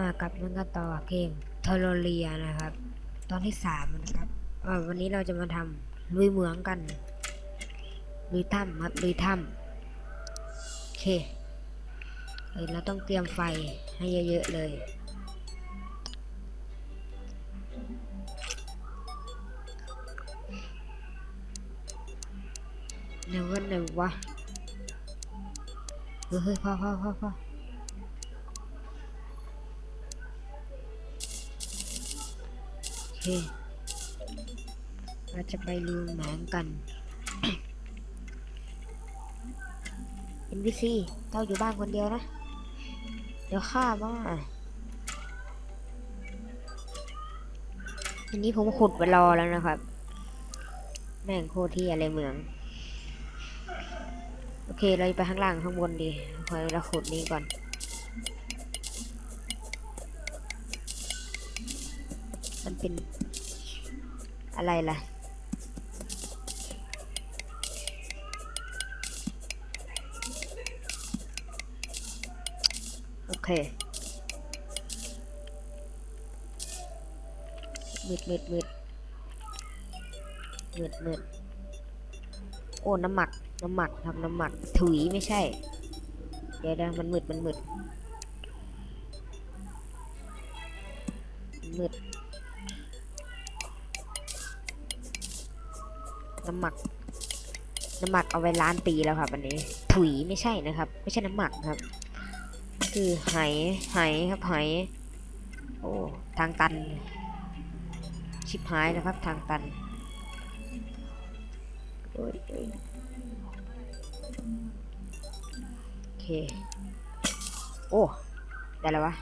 ากลับมันกันต่อเกมเทอร์เรียนะครับ ตอนที่สามนะครับวันนี้เราจะมาทำลุยเหมืองกันลุยถ้ำครับลุยถ้ำโอเคเเราต้องเตรียมไฟให้เยอะๆเลยไหนวะไหนวะเฮ้ยเฮ้ยพอพอพอพอ เคเราจะไปลืมหมางกัน NPC เจ้าอยู่บ้านคนเดียวนะ เดี๋ยวข้ามาทีนี้ผมขุดไปรอแล้วนะครับ แม่งโคตรที่อะไรเมือง โอเค เราไปข้างล่างข้างบนดีคอยเราขุดนี้ก่อน เป็นอะไรล่ะ โอเคมืดมืดมืดมืดมืดโอ้ น้ำหมัก น้ำหมักครับน้ำหมัก ถุยไม่ใช่ เดี๋ยวนะมันมืดมันมืดมืด น้ำหมัก น้ำหมักเอาไว้ล้านปีแล้วครับอันนี้ถุยไม่ใช่นะครับ ไม่ใช่น้ำหมักครับ คือไหไหครับไหโอ้ทางตัน ชิบหายนะครับ ทางตันโอ้ยโอเค โอ้ ได้แล้ววะ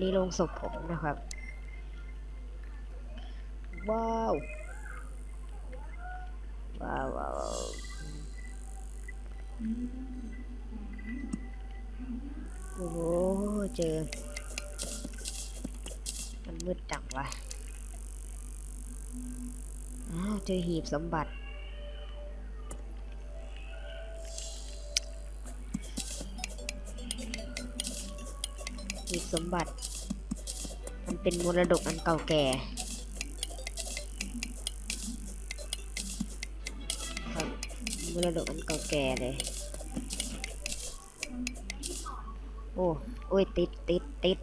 นี่ลงศพผมนะครับ ว้าว ว้าวโอ้โหเจอ มันมืดจังวะอ้าวเจอหีบสมบัติหีบสมบัติ มันเป็นมรดกอันเก่าแก่ มรดกอันเก่าแก่เลย โอ้โอ้ยติดติดติด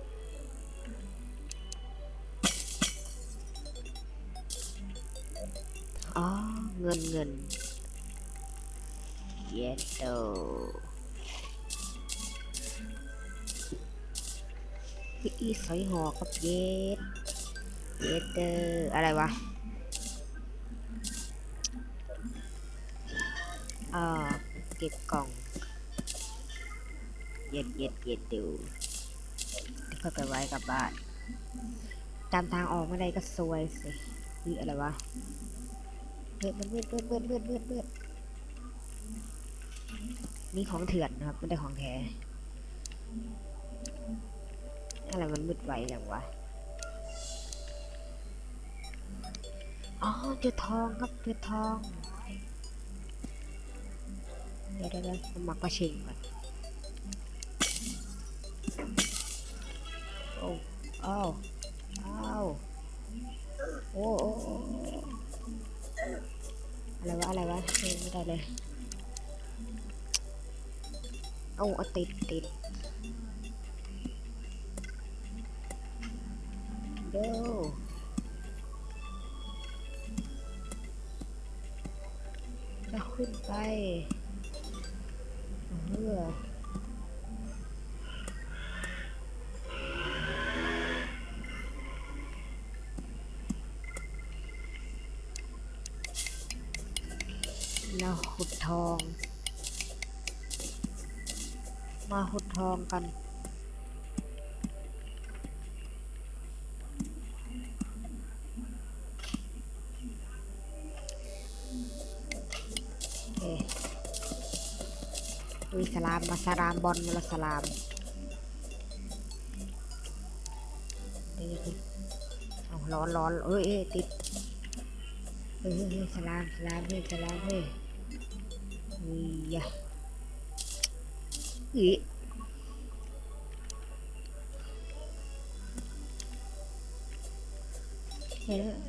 อ๋อ เงินเงินเย็ดโตอีสอยหอครับเย็ดเย็ดเตอร์อะไรวะ อ่าเก็บกล่อง เย็ดเย็ดเย็ดดูเพื่อไปไว้กับบ้าน ตามทางออกไม่ได้ก็ซวยสินี่อะไรวะเมืดมันมืดมืดมืดมืดมืดมืดนี่ของเถื่อนนะครับไม่ได้ของแท้อะไรมันมืดไวจังวะอ๋อเจอทองครับเจอทอง เดี๋ยวเดี๋ยวเดี๋ยวเอามักกระชิงก่อนโอ้อ้าวอ้าวโอ้โอ้อะไรวะอะไรวะไม่ได้เลยเอาเอาติดติดเดี๋ยวจะขึ้นไป เพื่อเราขุดทอง มาขุดทองกัน ลามมาสลามบอลมาสลามเอาร้อนร้อนเอ้ยติดเฮ้ยสลามสลามเฮ้ยสลามเฮ้ยอุ้ยยะอี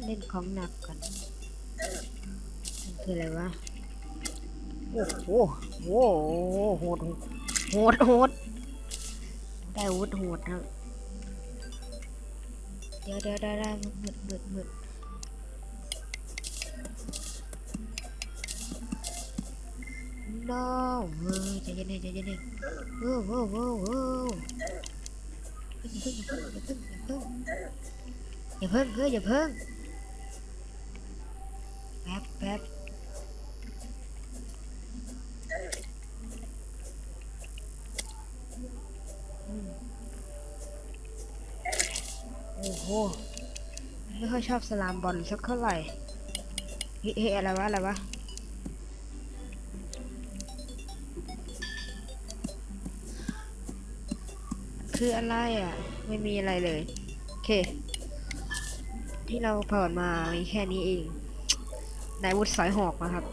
เล่นของหนักก่อนคืออะไรวะ โอ้โหโอ้โหโหดโหดโหดได้อาวุธโหดครับเดี๋ยวเดี๋ยวได้ได้หมืดหมืดมืด no เฮ้ยใจเย็นๆใจเย็นๆโอ้โหโอ้โหอย่าเพิ่งอย่าเพิ่งอย่าเพิ่งอย่าเพิ่งอย่าเพิ่งอย่าเพิ่งแป๊บแป๊บ อยชอบสลามบอลสักเท่าไหร่เฮ้ยอะไรวะ อะไรวะ คืออะไรอะ ไม่มีอะไรเลย โอเค ที่เราเปิดมามีแค่นี้เองนายวุฒิสายหอกนะครับ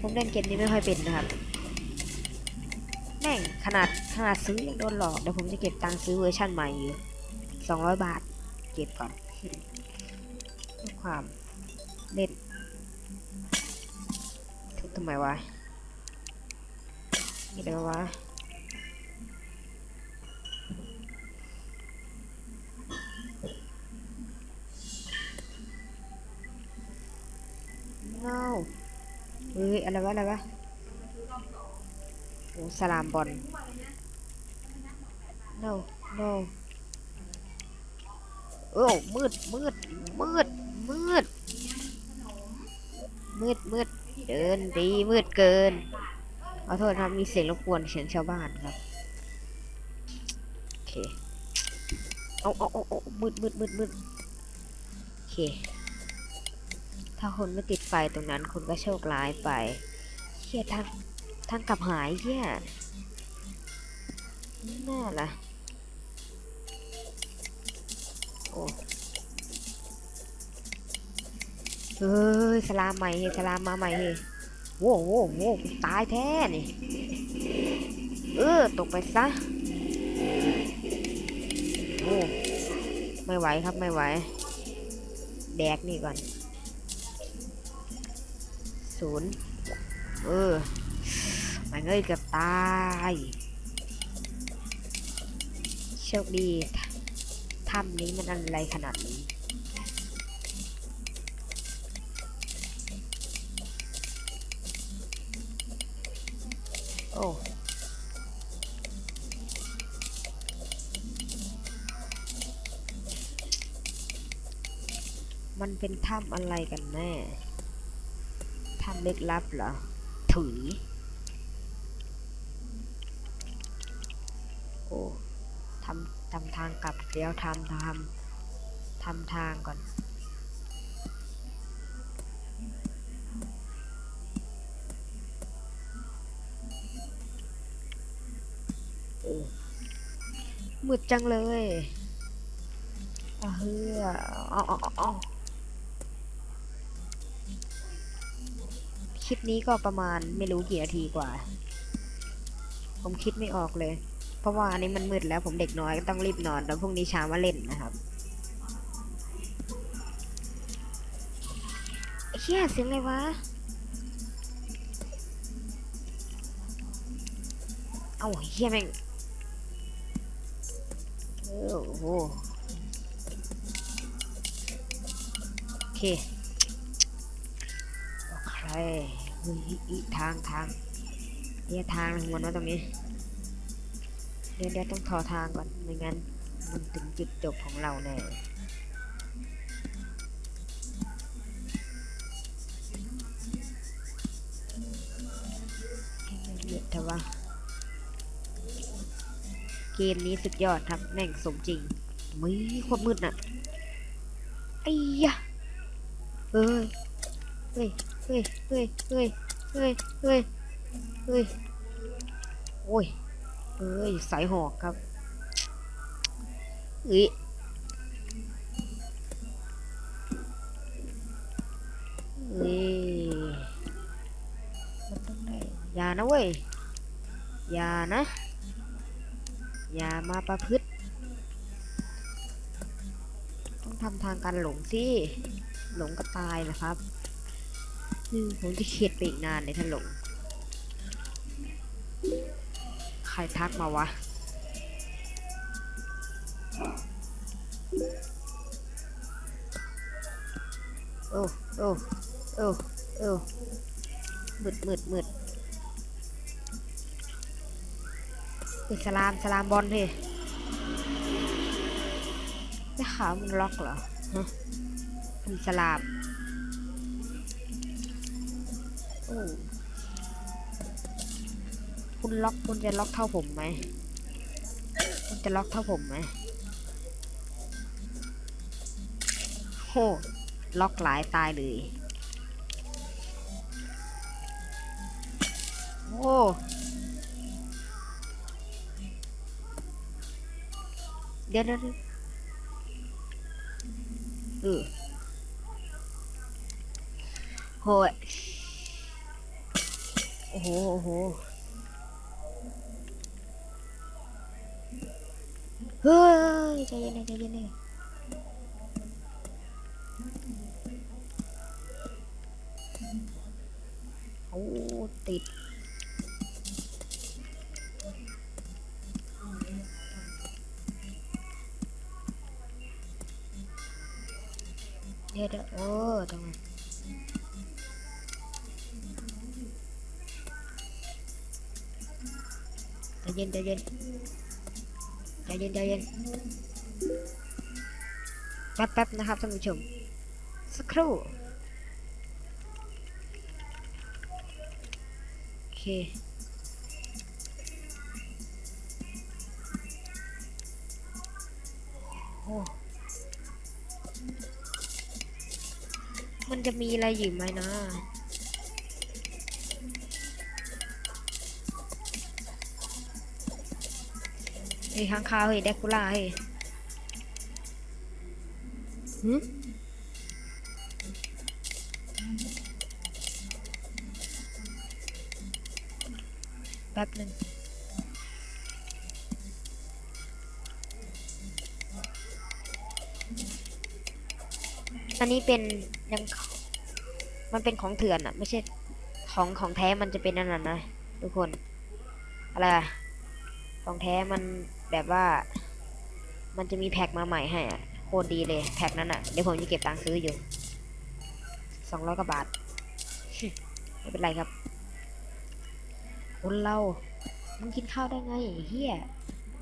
ผมเล่นเกมนี้ไม่ค่อยเป็นนะครับ แม่งขนาดขนาดซื้อยังโดนหลอกเดี๋ยวผมจะเก็บตังค์ซื้อเวอร์ชั่นใหม่อยู่สองร้อยบาท เก็บก่อนความเล่นทุบทำไมวะนี่เดี๋ยววะ no เฮ้ยอะไรวะอะไรวะ โอ้สลามบอล no no โอ้มืดมืดมืดมืด มืดมืดเดินดีมืดเกินขอโทษครับมีเสียงรบกวนเสียงชาวบ้านครับโอเคเอาเอาเอาเอามืดมืดมืดมืดโอเค ถ้าคนไม่ติดไฟตรงนั้นคุณก็โชคร้ายไปเฮียทาง ทางกลับหายเฮียน่าล่ะ โอ้เฮ้ยสลามใหม่เฮ้ยสลามมาใหม่เฮ้ยโว้โว้โว้ตายแท้นี่ เออ ตกไปซะ โอ้ไม่ไหวครับไม่ไหว แดกนี่ก่อน ศูนย์ เออ เอ้ยเกือบตายโชคดีถ้ำนี้มันอะไรขนาดนี้โอ้มันเป็นถ้ำอะไรกันแน่ ถ้ำลึกลับเหรอ ถุย โอ้ ทำทำทางกลับเดี๋ยวทำทำทำทางก่อน โอ้มืดจังเลยอะเฮืออ๋ออ๋ออ๋อคลิปนี้ก็ประมาณไม่รู้กี่นาทีกว่า ผมคิดไม่ออกเลย เพราะว่าอันนี้มันมืดแล้วผมเด็กน้อยก็ต้องรีบนอนแล้วพรุ่งนี้เช้ามาเล่นนะครับเฮียเสียงอะไรวะ เอาเฮียแม่งเออโอ้โหโอเคโอเคอีทางทางเฮียทางของมันว่าตรงนี้ ดี๋ยวเดี๋ยวต้องทอทางก่อนไม่งั้น มันถึงจุดจบของเราแน่เยอะแต่ว่าเกมนี้สุดยอดครับแม่งสมจริงมีคตรมืดน่ะไอ้ยะเฮ้ยเฮ้ยเฮ้ยเฮ้ยเฮ้ยเฮ้ยเฮ้ยเฮ้ยโอ้ย เอ้ย สายหอกครับเอ้ยเอ้ยมันต้องได้อย่านะเว้ย อย่านะ อย่ามาประพฤติ ต้องทำทางการหลงสิ หลงก็ตายนะครับผมจะเข็ดไปอีกนานเลยถ้าหลง ใครทักมาวะ โอ้โอ้โอ้โอ้มืดมืดมืดอิสลามสลามบอลพี่ได้ขาวมันล็อกเหรอฮะอิสลามโอ้ คุณล็อกคุณจะล็อกเท่าผมไหมคุณจะล็อกเท่าผมไหมโหล็อกหลายตายเลยโอ้เดี๋ยวเดี๋ยวเออโหโอ้โหโอ้โห เฮ้ยใจเย็นๆใจเย็นๆโอ้ติด เดี๋ยวเดี๋ยวโอ้ตรงนั้นใจเย็นใจเย็นแป๊บแป๊บนะครับท่านผู้ชม สักครู่โอเคโอ้มันจะมีอะไรอยู่ไหมนะ เฮ้ยข้างคาวเฮ้ยแดกคูล่าเฮ้ยหึแป๊บหนึ่งอันนี้เป็นยังมันเป็นของเถื่อนอะไม่ใช่ของของแท้มันจะเป็นอันนั้นนะทุกคน อะไรอะของแท้มัน แบบว่า มันจะมีแพ็คมาใหม่ให้อะโคตรดีเลยแพ็คนั้นอะเดี๋ยวผมจะเก็บตังค์ซื้ออยู่สองร้อยกว่าบาทไม่เป็นไรครับคนเรามึงกินข้าวได้ไงเฮีย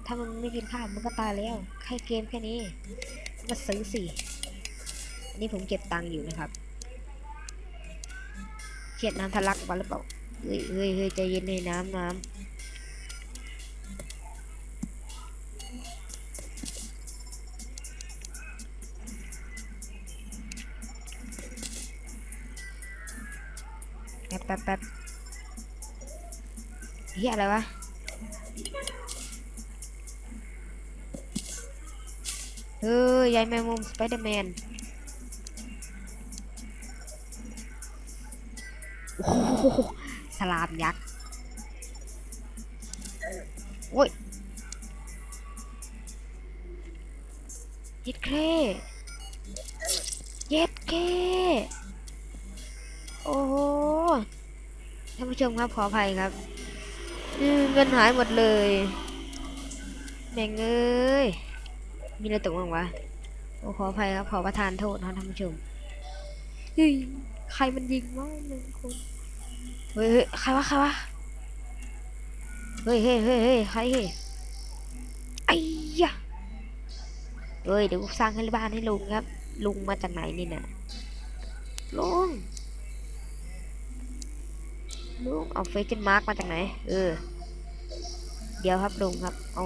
ถ้ามึงไม่กินข้าวมึงก็ตายแล้วแค่เกมแค่นี้มาซื้อสิอันนี้ผมเก็บตังค์อยู่นะครับเขียดน้ำทะลักมาหรือเปล่าเฮ้ยเฮ้ยเฮ้ยใจเย็นเลยน้ำน้ำ เฮียอะไรวะเฮ้ยยายแมงมุมสไปเดอร์แมนโอ้โหสลามยักษ์โอ้ยเย็ดเคเย็ดเคโอ้โหท่านผู้ชมครับขออภัยครับ เงินหายหมดเลยแม่งเอ้ย มีอะไรตกบ้างวะโอ้ขออภัยครับ ขอประทานโทษนะท่านผู้ชมเฮ้ยใครมันยิงวะหนึ่งคน เฮ้ยใครวะใครวะ เฮ้ยเฮ้ยเฮ้ยเฮ้ยใครเฮ้ยไอ้ยะเฮ้ยเดี๋ยวสร้างให้บ้านให้ลุงครับ ลุงมาจากไหนนี่นะลุงลุงเอาเฟซมาร์กมาจากไหน เออ เดี๋ยวครับลุงครับเอา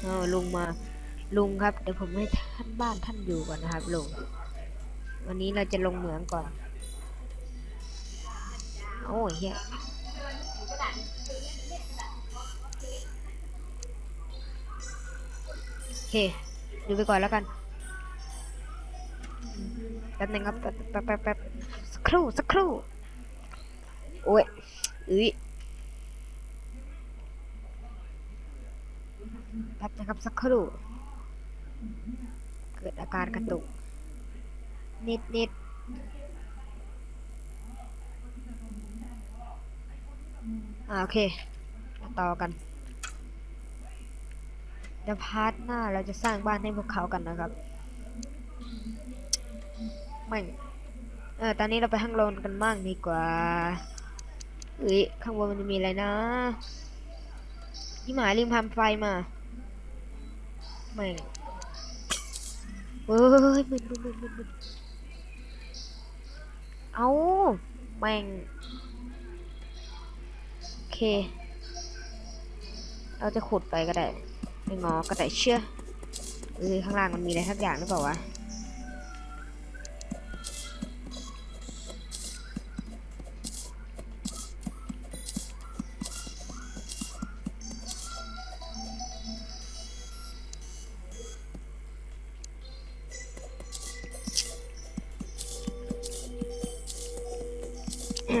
เอลุงมาลุงครับ เดี๋ยวผมให้ท่านบ้านท่านอยู่ก่อนนะครับลุงวันนี้เราจะลงเหมืองก่อน โอ้ยเฮียโอเคดูไปก่อนแล้วกันแป๊บนึงครับแป๊บแป๊บแป๊บแป๊บสักครู่สักครู่ โอ้ยอุ้ยแป๊บนะครับสักครู่เกิดอาการกระตุก นิดนิดอ่าโอเคมาต่อกันเดี๋ยวพาร์ทหน้าเราจะสร้างบ้านให้พวกเขากันนะครับไม่งเออตอนนี้เราไปข้างบนกันบ้างดีกว่า เอ้ยข้างบนมันจะมีอะไรนะพี่หมายลืมทำไฟมาไม่เฮ้ยมึนมึนมึนมึนมึนเอาแม่งโอเค เราจะขุดไปก็ได้ไม่งอก็ได้เชื่อเออข้างล่างมันมีอะไรสักอย่างหรือเปล่าวะ โอ้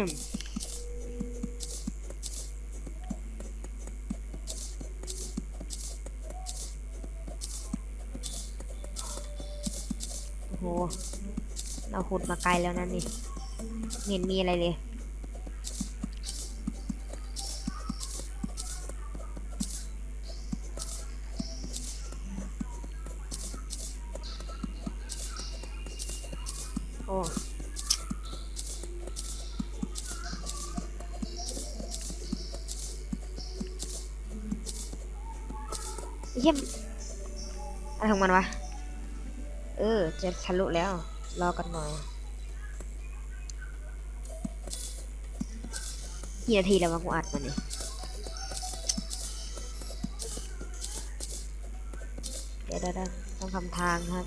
โห เราขุดมาไกลแล้วนะนี่เห็นมีอะไรเลย อะไรของมันวะ เออ จะทะลุแล้ว รอกันหน่อยกี่นาทีแล้ววะกูอัดมาเนี่ยเดี๋ยวเดี๋ยวเดี๋ยวต้องทำทางครับ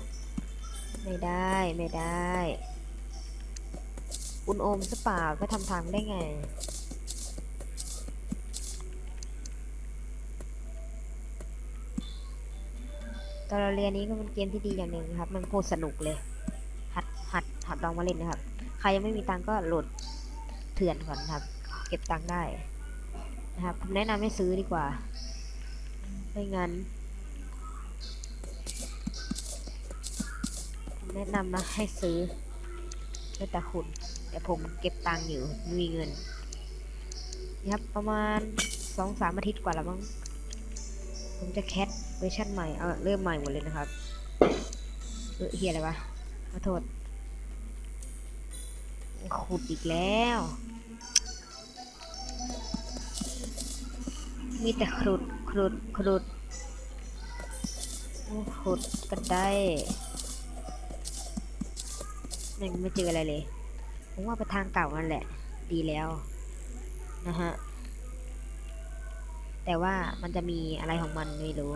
ไม่ได้ไม่ได้ คุณโอมสเปล่าไปทำทางได้ไง ตอนเราเรียนนี้ก็เป็นเกมที่ดีอย่างหนึ่งครับ มันโคตรสนุกเลย หัดหัดหัดลองมาเล่นนะครับ ใครยังไม่มีตังก็โหลดเถื่อนก่อนครับ เก็บตังได้นะครับผมแนะนำให้ซื้อดีกว่าไม่งั้นแนะนำนะให้ซื้อแล้วแต่คุณ แต่ผมเก็บตังอยู่มีเงินนี่ครับประมาณสองสามอาทิตย์กว่าแล้วมั้งผมจะแคส เวอร์ชันใหม่ เอาเริ่มใหม่หมดเลยนะครับเออเฮียอะไรวะขอโทษ ขุดอีกแล้ว มีแต่ขุดขุดขุดโอ้ขุดกันได้ยังไม่เจออะไรเลย ผมว่าไปทางเก่านั่นแหละ ดีแล้วนะฮะ แต่ว่ามันจะมีอะไรของมันไม่รู้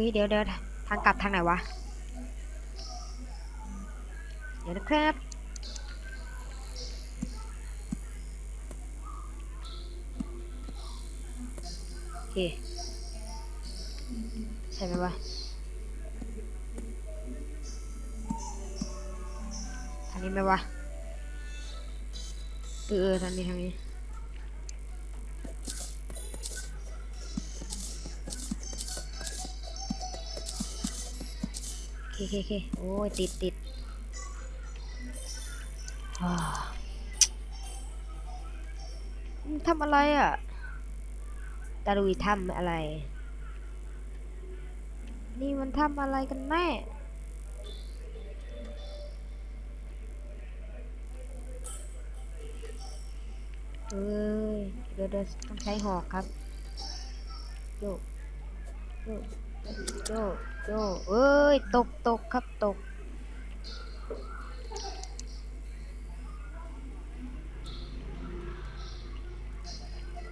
ฮ้ยเดี๋ยวเดี๋ยวทางกลับทางไหนวะ เดี๋ยวนะครับโอเคใช่ไหมวะทางนี้ไหมวะเออเออทางนี้ทางนี้ เคโอเคโอ้ยติดติดทำอะไรอะตาลุยทำอะไร นี่มันทำอะไรกันแน่เอ้ยเดี๋ยวเดี๋ยวต้องใช้หอกครับโยกโยกโยก โยกเอ้ย ตกตกครับตก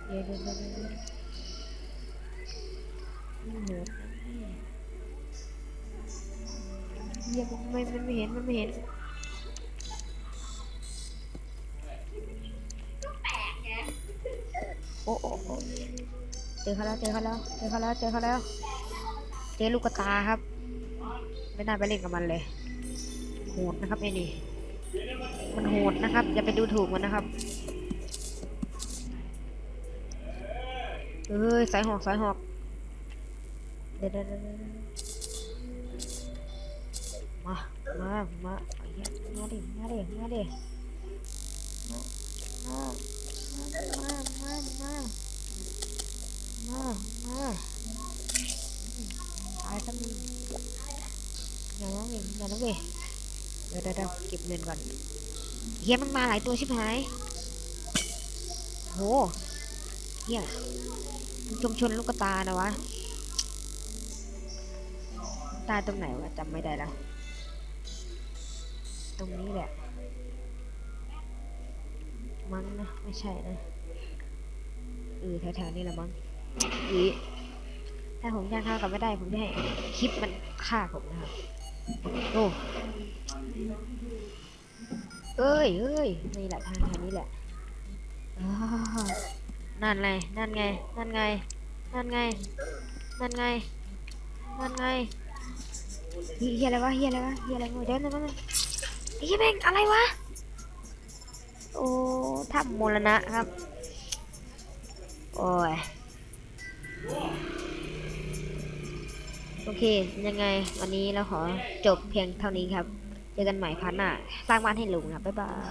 เดี๋ยวเดี๋ยวเดี๋ยวเดี๋ยวเดี๋ยวนี่โหดนเนี่ยเหี้ยมันไม่มันไม่เห็นมันไม่เห็นโอ้โอ้โอ้เจอเขาแล้วเจอเขาแล้วเจอเขาแล้วเจอเขาแล้ว เจอลูกกระตาครับ ไม่น่าไปเล่นกับมันเลย โหดนะครับไอ้นี่ มันโหดนะครับ อย่าไปดูถูกมันนะครับ เอ้ยสายหอกสายหอก เดี๋ยวเดี๋ยวมา มา มาเหี้ยมาดิมาดิมาดิมามามามามามา มาตายซะมึงอย่าน้องเองอย่าน้องเองเดี๋ยวเดี๋ยวเดี๋ยวเก็บเงินก่อนเฮียมันมาหลายตัวชิบหายโหเฮียชุมชนลูกกตานะวะ ตายตรงไหนวะจำไม่ได้แล้วตรงนี้แหละ มั้งนะ ไม่ใช่นะเออแถวๆนี้แหละมั้งอี ถ้าผมย่างข้าวกลับไม่ได้ ผมจะให้คลิปมันฆ่าผมนะครับ โอ้ เอ้ยเอ้ยนี่แหละทางทางนี้แหละนั่นไง นั่นไง นั่นไง นั่นไง นั่นไง นั่นไงเฮียอะไรวะเฮียอะไรวะเฮียอะไรวะเดี๋ยวนั่นนั่นนั่นเฮียแม่งอะไรวะ โอ้ถ้ำมรณะครับ โอ้ย โอเค ยังไงวันนี้เราขอจบเพียงเท่านี้ครับ เจอกันใหม่พันหน้า สร้างบ้านให้ลุงครับ บ๊ายบาย